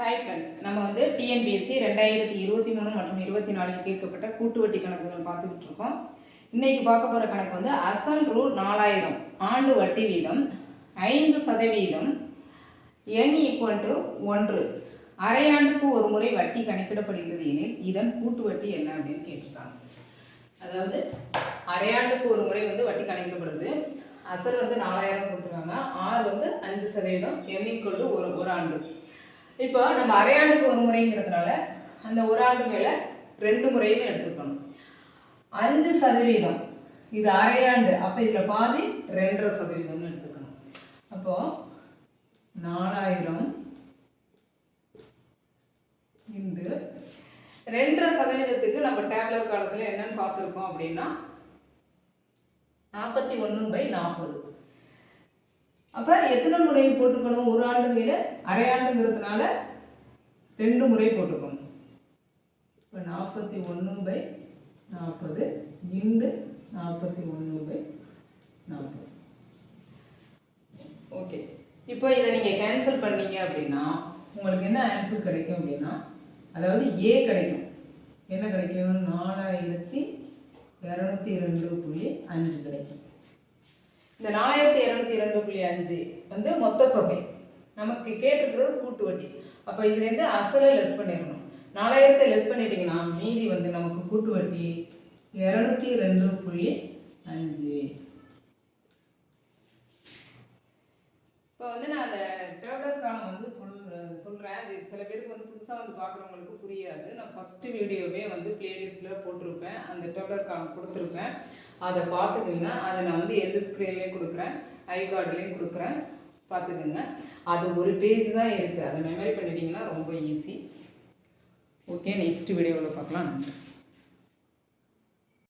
Hi friends நம்ம வந்து TNPSC ரெண்டாயிரத்தி இருபத்தி மூணு மற்றும் இருபத்தி நாலில் கேட்கப்பட்ட கூட்டு வட்டி கணக்குகள் பார்த்துக்கிட்டு இருக்கோம். இன்னைக்கு பார்க்க போகிற கணக்கு வந்து அசல் ரூ நாலாயிரம் ஆண்டு வட்டி வீதம் ஐந்து சதவீதம் என் ஈக்குவல் டு ஒன்று. அரையாண்டுக்கு ஒரு முறை வட்டி கணக்கிடப்படுகிறது எனில் இதன் கூட்டு வட்டி என்ன அப்படின்னு கேட்டிருக்காங்க. அதாவது அரையாண்டுக்கு ஒரு முறை வந்து வட்டி கணக்கிடப்படுது. அசல் வந்து நாலாயிரம் கொடுத்துருக்காங்க. ஆறு வந்து அஞ்சு சதவீதம் எம் ஈக்குவல் டு ஒரு ஒரு ஆண்டு. இப்போ நம்ம அரையாண்டுக்கு ஒரு முறைங்கிறதுனால அந்த ஒரு ஆண்டு மேலே ரெண்டு முறையும் எடுத்துக்கணும். அஞ்சு சதவீதம். இது அரையாண்டு. அப்போ இதில் பாதி ரெண்டரை சதவீதம்னு எடுத்துக்கணும். அப்போ நாலாயிரம் இன்று ரெண்டரை சதவீதத்துக்கு நம்ம டேப்லெட் காலத்தில் என்னன்னு பார்த்துருக்கோம் அப்படின்னா நாற்பத்தி ஒன்று பை நாற்பது. அப்போ எத்தனை முறை போட்டுக்கணும்? ஒரு ஆண்டு மேலே அரை ஆண்டுங்கிறதுனால ரெண்டு முறை போட்டுக்கணும். இப்போ நாற்பத்தி ஒன்று பை நாற்பது இண்டு நாற்பத்தி ஒன்று பை நாற்பது. ஓகே. இப்போ இதை நீங்கள் கேன்சல் பண்ணீங்க அப்படின்னா உங்களுக்கு என்ன ஆன்சர் கிடைக்கும் அப்படின்னா அதாவது ஏ கிடைக்கும். என்ன கிடைக்கும்? நாலாயிரத்தி இரநூத்தி ரெண்டு புள்ளி அஞ்சு கிடைக்கும். இந்த நாலாயிரத்தி இரநூத்தி இரண்டு புள்ளி அஞ்சு வந்து மொத்த தொகை. நமக்கு கேட்டிருக்கிறது கூட்டு வட்டி. அப்போ இதுலேருந்து அசலை லெஸ் பண்ணிடணும். நாலாயிரத்தை லெஸ் பண்ணிட்டீங்கன்னா மீதி வந்து நமக்கு கூட்டு வட்டி இரநூத்தி ரெண்டு புள்ளி அஞ்சு இப்போ வந்து நான் அந்த டேப்லெட் காலம் வந்து சொல் சொல்கிறேன் அது சில பேருக்கு வந்து புதுசாக வந்து பார்க்குறவங்களுக்கு புரியாது. நான் ஃபஸ்ட்டு வீடியோவே வந்து பிளேலிஸ்ட்டில் போட்டிருப்பேன். அந்த டேப்லெட் காலம் கொடுத்துருப்பேன். அதை பார்த்துக்குங்க. அதை நான் வந்து எந்த ஸ்க்ரீன்லேயும் கொடுக்குறேன். ஐ கார்ட்லேயும் கொடுக்குறேன். பார்த்துக்குங்க. அது ஒரு பேஜ் தான் இருக்குது அதை மெமரி பண்ணிட்டீங்கன்னா ரொம்ப ஈஸி ஓகே நெக்ஸ்ட் வீடியோவில் பார்க்கலாம். நன்றி